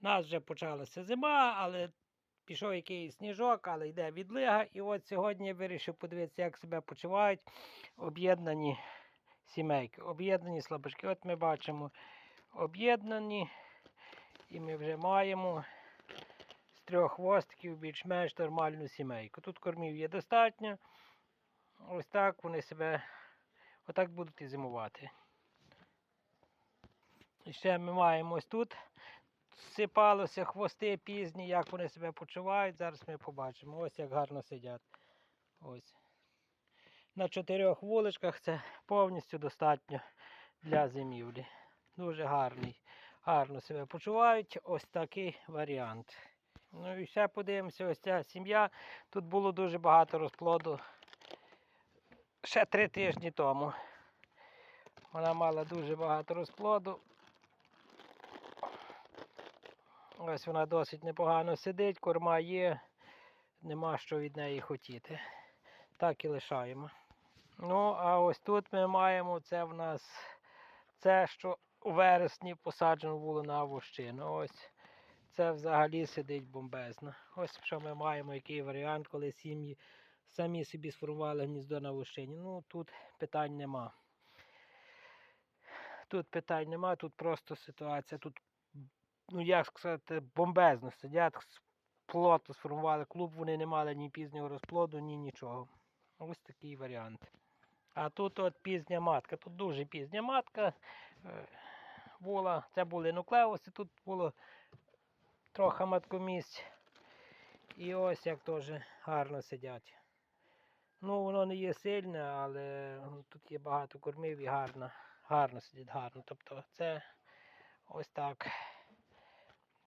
У нас вже почалася зима, але пішов якийсь сніжок, але йде відлига. І от сьогодні я вирішив подивитися, як себе почувають об'єднані сімейки, об'єднані слабачки. От ми бачимо об'єднані, і ми вже маємо з трьох хвостиків більш-менш нормальну сімейку. Тут кормів є достатньо. Ось так вони себе отак будуть і зимувати. І ще ми маємо ось тут. Сипалося хвости пізні, як вони себе почувають. Зараз ми побачимо. Ось як гарно сидять. Ось. На чотирьох вуличках це повністю достатньо для зимівлі. Дуже гарний. Гарно себе почувають. Ось такий варіант. Ну і ще подивимося, ось ця сім'я. Тут було дуже багато розплоду ще три тижні тому. Вона мала дуже багато розплоду. Ось вона досить непогано сидить, корма є, нема що від неї хотіти. Так і лишаємо. Ну, а ось тут ми маємо це в нас це, що у вересні посаджено було на вощину. Ось це взагалі сидить бомбезно. Ось що ми маємо, який варіант, коли сім'ї самі собі сформували гніздо на вощині. Ну, тут питань нема. Тут питань нема, тут просто ситуація. Тут, ну як сказати, бомбезно сидять, плотно сформували клуб, вони не мали ні пізнього розплоду, ні нічого. Ось такий варіант. А тут от пізня матка. Тут дуже пізня матка е, була. Це були нуклеуси, тут було трохи маткомісць. І ось як теж гарно сидять. Ну, воно не є сильне, але ну, тут є багато кормів і гарно, гарно сидить, гарно. Тобто це ось так.